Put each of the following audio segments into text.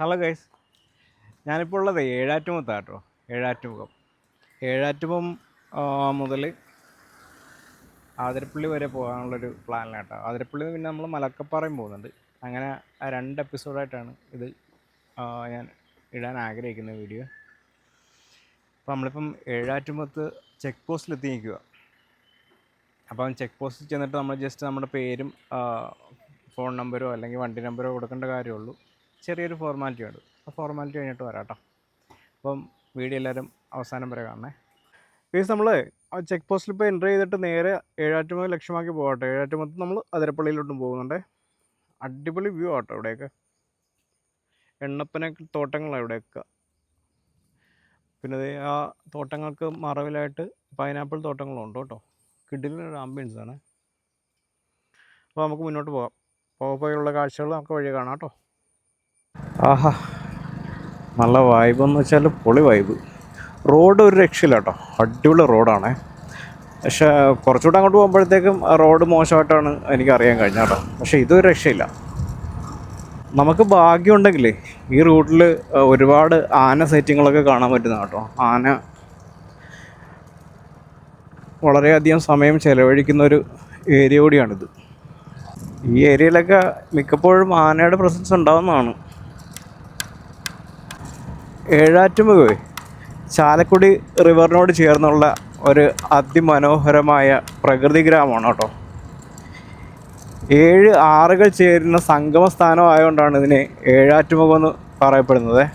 Hello guys ഞാനിപ്പോൾ ഉള്ളത് ഏഴാറ്റുമുത്താണ് കേട്ടോ. ഏഴാറ്റുമുഖം. ഏഴാറ്റുമുഖം മുതൽ ആതിരപ്പള്ളി വരെ പോകാനുള്ളൊരു പ്ലാനിലാണ് കേട്ടോ ആതിരപ്പള്ളി പിന്നെ നമ്മൾ മലക്കപ്പാറയും പോകുന്നുണ്ട്. അങ്ങനെ രണ്ട് എപ്പിസോഡായിട്ടാണ് ഇത് ഞാൻ ഇടാൻ ആഗ്രഹിക്കുന്ന വീഡിയോ അപ്പോൾ നമ്മളിപ്പം ഏഴാറ്റുമുഖത്ത് ചെക്ക് പോസ്റ്റിലെത്തി നിൽക്കുക അപ്പം ചെക്ക് പോസ്റ്റിൽ ചെന്നിട്ട് നമ്മൾ ജസ്റ്റ് നമ്മുടെ പേരും ഫോൺ നമ്പരോ അല്ലെങ്കിൽ വണ്ടി നമ്പരോ കൊടുക്കേണ്ട കാര്യമുള്ളൂ ചെറിയൊരു ഫോർമാലിറ്റി ഉണ്ട്. ആ ഫോർമാലിറ്റി കഴിഞ്ഞിട്ട് വരാം കേട്ടോ അപ്പം വീഡിയോ എല്ലാവരും അവസാനം വരെ കാണണേ. പ്ലീസ് നമ്മൾ ചെക്ക് പോസ്റ്റിൽ ഇപ്പോൾ എന്റർ ചെയ്തിട്ട് നേരെ ഏഴാറ്റുമുഖം ലക്ഷ്യമാക്കി പോകട്ടെ ഏഴാറ്റുമുഖത്ത് നമ്മൾ അതിരപ്പള്ളിയിലോട്ടും പോകുന്നുണ്ട്. അടിപൊളി വ്യൂ ആട്ടോ ഇവിടെയൊക്കെ. എണ്ണപ്പന തോട്ടങ്ങളാണ് ഇവിടെയൊക്കെ. പിന്നെ ആ തോട്ടങ്ങൾക്ക് മറവിലായിട്ട് പൈനാപ്പിൾ തോട്ടങ്ങളുണ്ട് കേട്ടോ. കിഡിലൊരു ആംബിയൻസ് ആണ്. അപ്പോൾ നമുക്ക് മുന്നോട്ട് പോകാം. പോകപ്പോയുള്ള കാഴ്ചകൾ നമുക്ക് വഴി കാണാം കേട്ടോ. ആഹാ നല്ല വൈബ് എന്ന് വെച്ചാൽ പൊളി വൈബ് റോഡ് ഒരു രക്ഷയില്ല കേട്ടോ. അടിപൊളി റോഡാണേ. പക്ഷേ കുറച്ചുകൂടെ അങ്ങോട്ട് പോകുമ്പോഴത്തേക്കും റോഡ് മോശമായിട്ടാണ് എനിക്കറിയാൻ കഴിഞ്ഞത് കേട്ടോ. പക്ഷേ ഇതൊരു രക്ഷയില്ല. നമുക്ക് ഭാഗ്യമുണ്ടെങ്കിലേ ഈ റൂട്ടിൽ ഒരുപാട് ആന സെറ്റിങ്ങുകളൊക്കെ കാണാൻ പറ്റുന്ന കേട്ടോ. ആന വളരെയധികം സമയം ചിലവഴിക്കുന്ന ഒരു ഏരിയ കൂടിയാണിത്. ഈ ഏരിയയിലൊക്കെ മിക്കപ്പോഴും ആനയുടെ പ്രസൻസ് ഉണ്ടാവുന്നതാണ്. ഏഴാറ്റുമുഖമേ ചാലക്കുടി റിവറിനോട് ചേർന്നുള്ള ഒരു അതിമനോഹരമായ പ്രകൃതി ഗ്രാമമാണ് കേട്ടോ. ഏഴ് ആറുകൾ ചേരുന്ന സംഗമ സ്ഥാനം ആയതുകൊണ്ടാണ് ഇതിനെ ഏഴാറ്റുമുഖം എന്ന് പറയപ്പെടുന്നത്.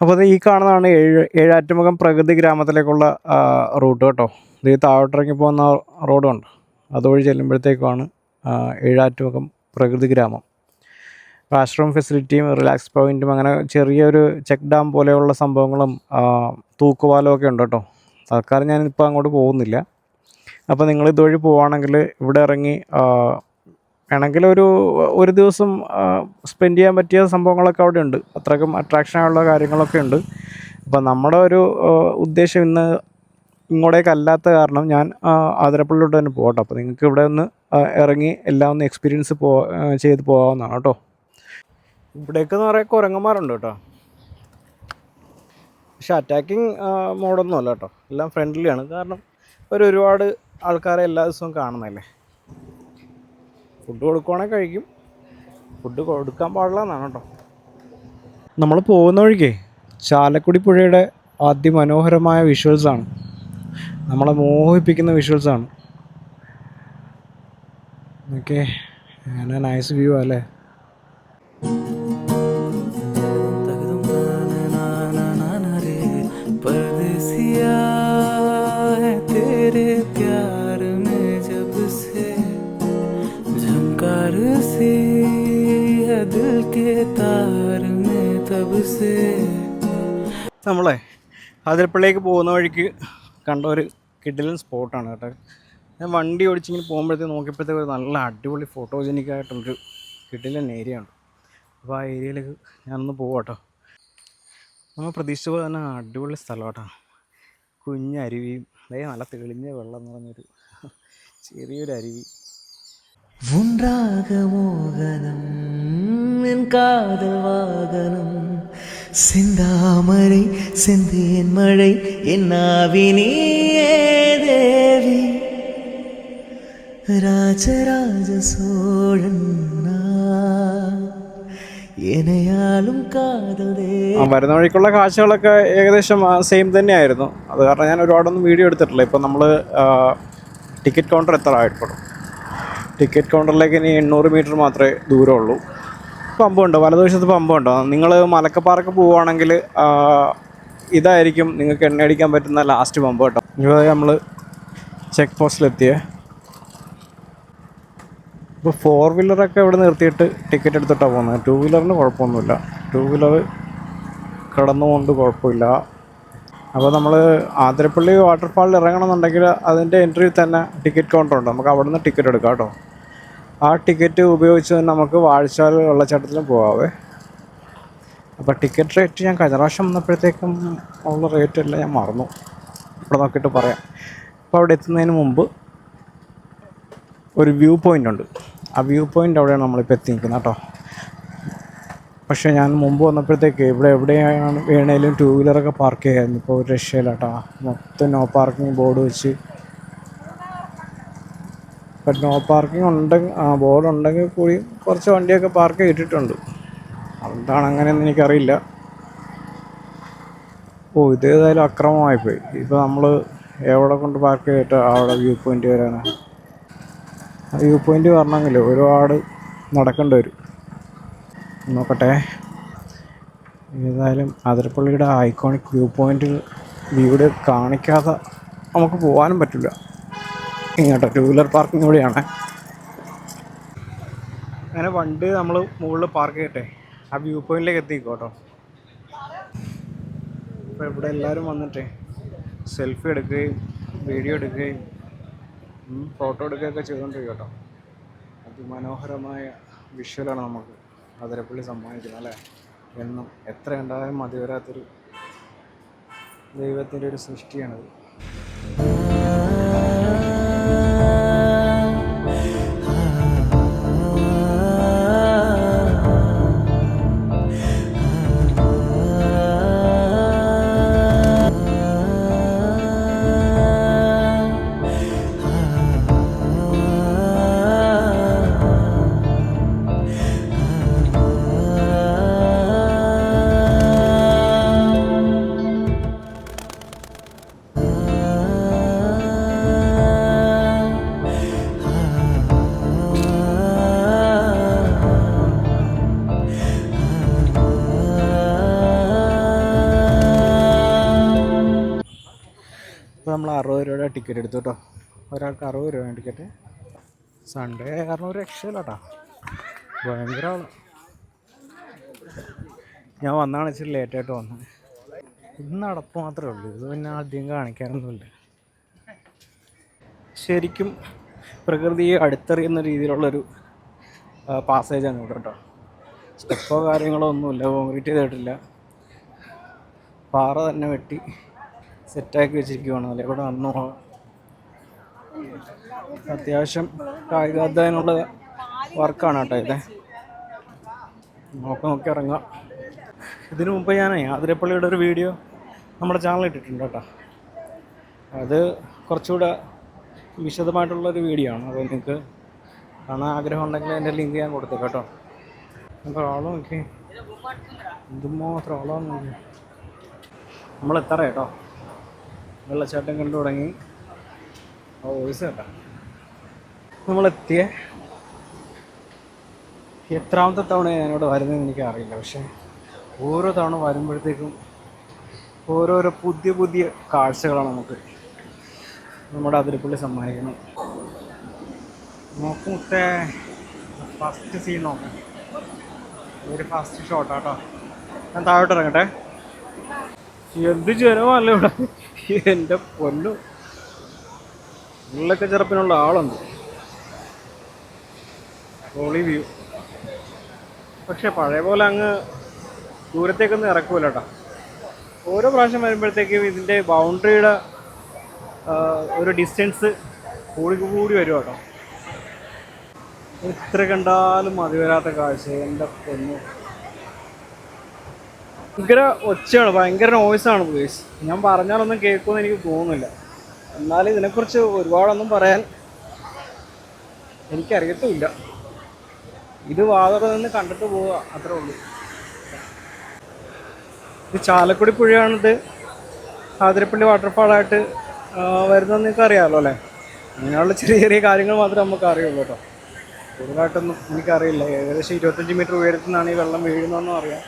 അപ്പോൾ ഈ കാണുന്നതാണ് ഏഴ് ഏഴാറ്റുമുഖം പ്രകൃതി ഗ്രാമത്തിലേക്കുള്ള റൂട്ട് കേട്ടോ. ഇത് താഴോട്ടിറങ്ങി പോകുന്ന റോഡുണ്ട്. അതുവഴി ചെല്ലുമ്പോഴത്തേക്കുമാണ് ഏഴാറ്റുമുഖം പ്രകൃതി ഗ്രാമം. വാഷ്റൂം ഫെസിലിറ്റിയും റിലാക്സ് പോയിന്റും അങ്ങനെ ചെറിയൊരു ചെക്ക് ഡാം പോലെയുള്ള സംഭവങ്ങളും തൂക്കുപാലം ഒക്കെ ഉണ്ട് കേട്ടോ. തൽക്കാലം ഞാനിപ്പോൾ അങ്ങോട്ട് പോകുന്നില്ല. അപ്പോൾ നിങ്ങൾ ഇതുവഴി പോവുകയാണെങ്കിൽ ഇവിടെ ഇറങ്ങി വേണമെങ്കിൽ ഒരു ഒരു ദിവസം സ്പെൻഡ് ചെയ്യാൻ പറ്റിയ സംഭവങ്ങളൊക്കെ അവിടെ ഉണ്ട്. അത്രയ്ക്കും അട്രാക്ഷനായുള്ള കാര്യങ്ങളൊക്കെ ഉണ്ട്. അപ്പോൾ നമ്മുടെ ഒരു ഉദ്ദേശം ഇന്ന് ഇങ്ങോട്ടേക്ക് അല്ലാത്ത കാരണം ഞാൻ ആതിരപ്പള്ളിയിലോട്ട് തന്നെ പോകട്ടെ അപ്പോൾ നിങ്ങൾക്ക് ഇവിടെ ഒന്ന് ഇറങ്ങി എല്ലാം ഒന്ന് എക്സ്പീരിയൻസ് പോ ചെയ്ത് പോകാവുന്നതാണ് കേട്ടോ. ഇവിടേക്ക് നിറയെ കുരങ്ങന്മാരുണ്ട് കേട്ടോ പക്ഷെ അറ്റാക്കിങ് മോഡൊന്നും അല്ല കേട്ടോ എല്ലാം ഫ്രണ്ട്ലിയാണ് കാരണം ഒരു ഒരുപാട് ആൾക്കാരെ എല്ലാ ദിവസവും കാണുന്നതല്ലേ. ഫുഡ് കൊടുക്കുവാണെങ്കിൽ കഴിക്കും. ഫുഡ് കൊടുക്കാൻ പാടില്ല എന്നാണ് കേട്ടോ നമ്മൾ പോകുന്ന വഴിക്കേ ചാലക്കുടി പുഴയുടെ അതിമനോഹരമായ വിഷ്വൽസാണ് നമ്മളെ മോഹിപ്പിക്കുന്ന വിഷ്വൽസാണ് ഓക്കെ നൈസ് വ്യൂ അല്ലേ? झंकार सी है दिल के तार में तब से നമ്മളെ അതിരപ്പള്ളിക്ക് പോകുന്ന വഴിക്ക് കണ്ട ഒരു കിഡിലൻ സ്പോട്ടാണ് കേട്ടോ ഞാൻ വണ്ടി ഓടിച്ചിങ്ങനെ പോകുമ്പോഴത്തേക്ക് നോക്കിയപ്പോഴത്തേക്ക് ഒരു നല്ല അടിപൊളി ഫോട്ടോജനിക് ആയിട്ടുള്ളൊരു കിഡിലൻ ഏരിയ ഉണ്ട് അപ്പോൾ ആ ഏരിയയിലേക്ക് ഞാനൊന്ന് പോവാം കേട്ടോ നമ്മൾ പ്രതീക്ഷിച്ച പോലെ തന്നെ അടിപൊളി സ്ഥലം കേട്ടോ കുഞ്ഞരുവിയും അതായത് നല്ല തെളിഞ്ഞ വെള്ളം നിറഞ്ഞൊരു ചെറിയൊരു അരുവി உன்றாக மோகனம் என் காதல் வாகனம் சிந்தாமரை செந்தேன் மழை என்னாவினியே தேவி ராஜராஜ சோழன் நான். എനയാലും കാതൽ ആ വരുന്ന വഴിക്കുള്ള കാഴ്ചകളൊക്കെ ഏകദേശം സെയിം തന്നെയായിരുന്നു അത് കാരണം ഞാൻ ഒരുപാടൊന്നും വീഡിയോ എടുത്തിട്ടില്ല ഇപ്പം നമ്മൾ ടിക്കറ്റ് കൗണ്ടർ എത്ര ആയിട്ടുള്ളൂ ടിക്കറ്റ് കൗണ്ടറിലേക്ക് ഇനി എണ്ണൂറ് മീറ്റർ മാത്രമേ ദൂരമുള്ളൂ. പമ്പുണ്ട് വലതുവശത്ത് പമ്പുണ്ട് നിങ്ങൾ മലക്കപ്പാറക്ക് പോവുകയാണെങ്കിൽ ഇതായിരിക്കും നിങ്ങൾക്ക് എണ്ണ അടിക്കാൻ പറ്റുന്ന ലാസ്റ്റ് പമ്പ് കേട്ടോ. ഇപ്പോൾ നമ്മൾ ചെക്ക് പോസ്റ്റിലെത്തിയേ ഇപ്പോൾ ഫോർ വീലറൊക്കെ ഇവിടെ നിർത്തിയിട്ട് ടിക്കറ്റ് എടുത്തിട്ടാണ് പോകുന്നത്. ടു വീലറിന് കുഴപ്പമൊന്നുമില്ല. ടു വീലർ കിടന്നുകൊണ്ട് കുഴപ്പമില്ല. അപ്പോൾ നമ്മൾ ആതിരപ്പള്ളി വാട്ടർഫാളിൽ ഇറങ്ങണമെന്നുണ്ടെങ്കിൽ അതിന്റെ എൻട്രിയിൽ തന്നെ ടിക്കറ്റ് കൗണ്ടർ ഉണ്ട്. നമുക്ക് അവിടെ നിന്ന് ടിക്കറ്റ് എടുക്കാം കേട്ടോ. ആ ടിക്കറ്റ് ഉപയോഗിച്ച് നമുക്ക് വാഴച്ചാൽ വെള്ളച്ചാട്ടത്തിലും പോകാവേ അപ്പോൾ ടിക്കറ്റ് റേറ്റ് ഞാൻ കഴിഞ്ഞ പ്രാവശ്യം വന്നപ്പോഴത്തേക്കും ഉള്ള റേറ്റ് എല്ലാം ഞാൻ മറന്നു. ഇവിടെ നോക്കിയിട്ട് പറയാം. അപ്പോൾ അവിടെ എത്തുന്നതിന് മുമ്പ് ഒരു വ്യൂ പോയിന്റ് ഉണ്ട്. ആ വ്യൂ പോയിന്റ് അവിടെയാണ് നമ്മളിപ്പോൾ എത്തി നിൽക്കുന്നത് കേട്ടോ. പക്ഷേ ഞാൻ മുമ്പ് വന്നപ്പോഴത്തേക്ക് ഇവിടെ എവിടെയാണ് വേണേലും ടൂ വീലറൊക്കെ പാർക്ക് ചെയ്യായിരുന്നു ഇപ്പോൾ ഒരു രക്ഷയില്ല കേട്ടോ. മൊത്തം നോ പാർക്കിംഗ് ബോർഡ് വെച്ച് ഇപ്പം നോ പാർക്കിംഗ് ഉണ്ടെങ്കിൽ ആ ബോർഡ് ഉണ്ടെങ്കിൽ കൂടി കുറച്ച് വണ്ടിയൊക്കെ പാർക്ക് ചെയ്തിട്ടുണ്ട്. അതുകൊണ്ടാണ് അങ്ങനെയൊന്നും എനിക്കറിയില്ല. ഓ ഇതേതായാലും അക്രമമായിപ്പോയി ഇപ്പോൾ നമ്മൾ എവിടെ കൊണ്ട് പാർക്ക് ചെയ്തിട്ട് അവിടെ വ്യൂ പോയിന്റ് ആ വ്യൂ പോയിന്റ് വരണമെങ്കിൽ ഒരുപാട് നടക്കേണ്ടി വരും. നോക്കട്ടെ. ഏതായാലും അതിരപ്പള്ളിയുടെ ഐക്കോണിക് വ്യൂ പോയിന്റിൽ വീട് കാണിക്കാതെ നമുക്ക് പോകാനും പറ്റില്ല. ഇങ്ങോട്ട് ടൂ വീലർ പാർക്കിംഗ് കൂടിയാണ്. അങ്ങനെ വണ്ടി നമ്മൾ മുകളിൽ പാർക്ക് ചെയ്യട്ടെ? ആ വ്യൂ പോയിന്റിലേക്ക് എത്തിക്കോട്ടോ. അപ്പോൾ ഇവിടെ എല്ലാവരും വന്നിട്ടേ സെൽഫി എടുക്കുകയും വീഡിയോ എടുക്കുകയും ഫോട്ടോ എടുക്കുകയൊക്കെ ചെയ്തുകൊണ്ടിരിക്കും കേട്ടോ അതിമനോഹരമായ വിഷ്വലാണ് നമുക്ക് അതിരപ്പള്ളി സമ്മാനിക്കുന്നത് അല്ലേ? എന്നും എത്ര ഉണ്ടായാലും മതി വരാത്തൊരു ദൈവത്തിന്റെ ഒരു സൃഷ്ടിയാണത്. ഇപ്പോൾ നമ്മൾ അറുപത് രൂപയുടെ ടിക്കറ്റ് എടുത്തു കേട്ടോ ഒരാൾക്ക് അറുപത് രൂപയാണ് ടിക്കറ്റ് സൺഡേ കാരണം ഒരു രക്ഷയില്ല കേട്ടോ ഭയങ്കര ഞാൻ വന്നാണ് ഇച്ചിരി ലേറ്റായിട്ട് വന്നത്. ഇന്ന് അടപ്പ് മാത്രമേ ഉള്ളൂ. ഇത് പിന്നെ ആദ്യം കാണിക്കാനൊന്നുമില്ല. ശരിക്കും പ്രകൃതിയെ അടുത്തറിയുന്ന രീതിയിലുള്ളൊരു പാസേജാണ് ഇവിടെ കേട്ടോ സ്റ്റെപ്പോ കാര്യങ്ങളോ ഒന്നുമില്ല. കോൺക്രീറ്റ് ചെയ്തിട്ടില്ല. പാറ തന്നെ വെട്ടി. സെറ്റാക്കി വെച്ചിരിക്കുവാണ്. അല്ലെ? ഇവിടെ വന്നു? അത്യാവശ്യം കായികാധ്വാനുള്ള വർക്കാണ് കേട്ടോ ഇത്. നോക്കി നോക്കി ഇറങ്ങാം ഇതിനു മുമ്പ് ഞാനേ ആതിരപ്പള്ളിയുടെ ഒരു വീഡിയോ നമ്മുടെ ചാനലിൽ ഇട്ടിട്ടുണ്ട് കേട്ടോ. അത് കുറച്ചുകൂടെ വിശദമായിട്ടുള്ളൊരു വീഡിയോ ആണ്. അപ്പോൾ നിങ്ങൾക്ക് കാണാൻ ആഗ്രഹം ഉണ്ടെങ്കിൽ എന്റെ ലിങ്ക് ഞാൻ കൊടുത്തു കേട്ടോ. നമുക്ക് ആളോ നോക്കി എന്തുമാത്രം ആളാന്ന് നമ്മൾ എത്ര കേട്ടോ? വെള്ളച്ചാട്ടം കണ്ടു തുടങ്ങി. വോയിസ് കേട്ടാ. നമ്മളെത്തിയ. എത്രാമത്തെ തവണ ഞാനിവിടെ വരുന്നതെന്ന് എനിക്ക് അറിയില്ല പക്ഷേ ഓരോ തവണ വരുമ്പോഴത്തേക്കും ഓരോരോ പുതിയ പുതിയ കാഴ്ചകളാണ് നമുക്ക് നമ്മുടെ അതിരപ്പള്ളി സമ്മാനിക്കുന്നത്. നോക്കും ഫസ്റ്റ് സീൻ നോക്കാം. ഒരു ഫസ്റ്റ് ഷോട്ടാട്ടോ ഞാൻ താഴോട്ട് ഇറങ്ങട്ടെ. എന്ത് ജനമല്ല ഇവിടെ? എന്റെ പൊന്നു. ഉള്ളൊക്കെ ചെറുപ്പിനുള്ള ആളുണ്ട്. ഹോളി വ്യൂ പക്ഷെ പഴയ പോലെ അങ്ങ് ദൂരത്തേക്കൊന്നും ഇറക്കൂല കേട്ടോ ഓരോ പ്രാവശ്യം വരുമ്പോഴത്തേക്കും ഇതിന്റെ ബൗണ്ടറിയുടെ ഒരു ഡിസ്റ്റൻസ് കൂടി കൂടി വരും കേട്ടോ. എത്ര കണ്ടാലും മതി വരാത്ത കാഴ്ച. എന്റെ പൊന്നു. ഭയങ്കര ഒച്ചയാണ് ഭയങ്കര നോയ്സാണ് പ്ലീസ് ഞാൻ പറഞ്ഞാലൊന്നും കേൾക്കുമെന്ന് എനിക്ക് തോന്നുന്നില്ല. എന്നാലും ഇതിനെക്കുറിച്ച് ഒരുപാടൊന്നും പറയാൻ എനിക്കറിയത്തുമില്ല. ഇത് വാതോടെ നിന്ന് കണ്ടിട്ട് പോവുക അത്രേ ഉള്ളൂ. ഇത് ചാലക്കുടി പുഴയാണിത്. ആതിരപ്പള്ളി വാട്ടർഫാളായിട്ട് വരുന്നതെന്ന് നിങ്ങൾക്ക് അറിയാമല്ലോ അല്ലേ? അങ്ങനെയുള്ള ചെറിയ ചെറിയ കാര്യങ്ങൾ മാത്രമേ നമുക്ക് അറിയുള്ളൂ കേട്ടോ. കൂടുതലായിട്ടൊന്നും എനിക്കറിയില്ല. ഏകദേശം ഇരുപത്തഞ്ച് മീറ്റർ ഉയരത്തിൽ നിന്നാണ് ഈ വെള്ളം വീഴുന്നതെന്നും അറിയാം.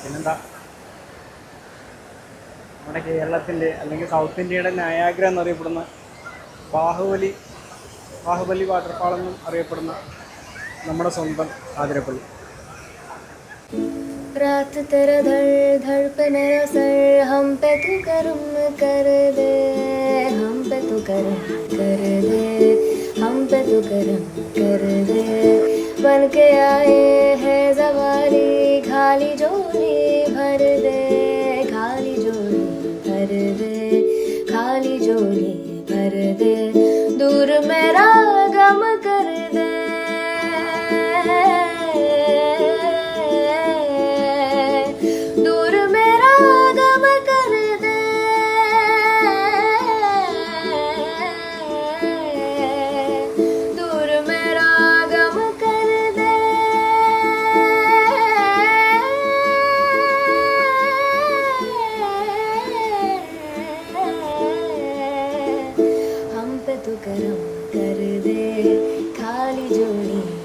പിന്നെന്താ നമ്മുടെ കേരളത്തിൻ്റെ അല്ലെങ്കിൽ സൗത്ത് ഇന്ത്യയുടെ നയാഗ്ര എന്നറിയപ്പെടുന്ന ബാഹുബലി ബാഹുബലി വാട്ടർഫാൾ എന്നും അറിയപ്പെടുന്ന നമ്മുടെ സ്വന്തം ആതിരപ്പള്ളി रात तेरा धड़ धड़ पे मेरा सर हम पे तू करम कर दे हम पे तू करम कर दे हम पे तू करम कर दे बन के आए है जवारी खाली झोली भर दे खाली झोली भर दे खाली झोली भर दे। दूर मेरा জড়িয়ে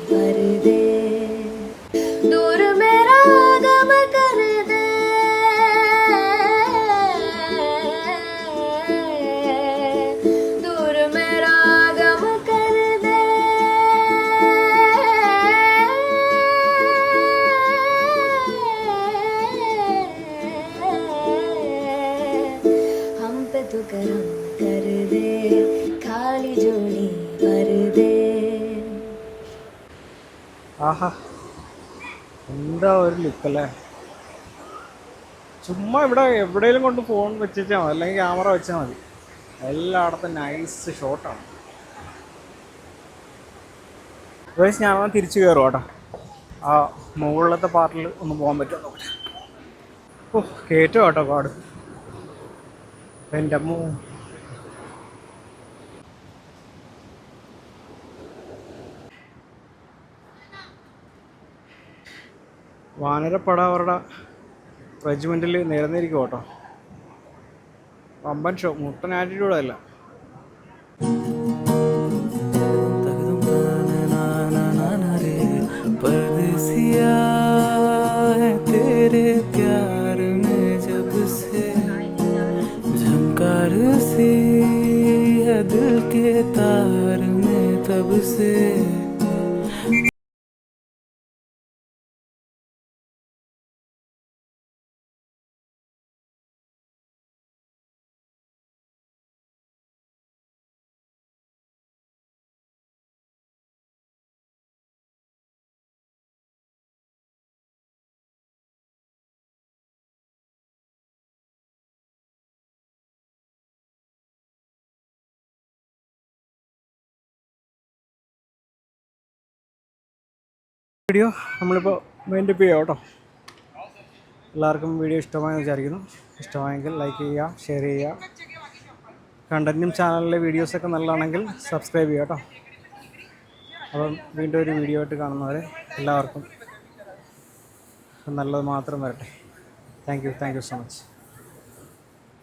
എന്താ ഒരു ലുക്ക് അല്ലേ? ചുമ്മാ ഇവിടെ എവിടെയെങ്കിലും കൊണ്ട് ഫോൺ വെച്ചാൽ മതി. അല്ലെങ്കിൽ ക്യാമറ വെച്ചാൽ മതി. എല്ലായിടത്തും നൈസ് ഷോട്ടാണ് ഗൈസ് ഞാൻ തിരിച്ചു കയറും കേട്ടോ. ആ മുകളിലത്തെ പാർട്ടിൽ ഒന്ന് പോകാൻ പറ്റുമോ ഓ കേട്ടോ കേട്ടോ കാട്. എന്റെ അമ്മോ വാനരപ്പട അവരുടെ റെജിമെൻറ്റിൽ നിരന്നിരിക്കും കേട്ടോ വമ്പൻ ഷോ മുട്ടൻ ആറ്റിറ്റ്യൂഡ് അല്ല तकदम ताना ना ना ना ना रे परदेसिया है तेरे प्यार में जब से झंकार सी है दिल के तार में तब से വീഡിയോ നമ്മളിപ്പോൾ മൈൻഡ് അപ്പ് ചെയ്യാം കേട്ടോ. എല്ലാവർക്കും വീഡിയോ ഇഷ്ടമായെന്ന് വിചാരിക്കുന്നു. ഇഷ്ടമായെങ്കിൽ ലൈക്ക് ചെയ്യുക ഷെയർ ചെയ്യുക. കണ്ടന്റും ചാനലിലെ വീഡിയോസൊക്കെ നല്ലതാണെങ്കിൽ സബ്സ്ക്രൈബ് ചെയ്യുക കേട്ടോ. അപ്പം വീണ്ടും ഒരു വീഡിയോ ആയിട്ട് കാണുന്നവരെ എല്ലാവർക്കും നല്ലത് മാത്രം വരട്ടെ. Thank you thank you so much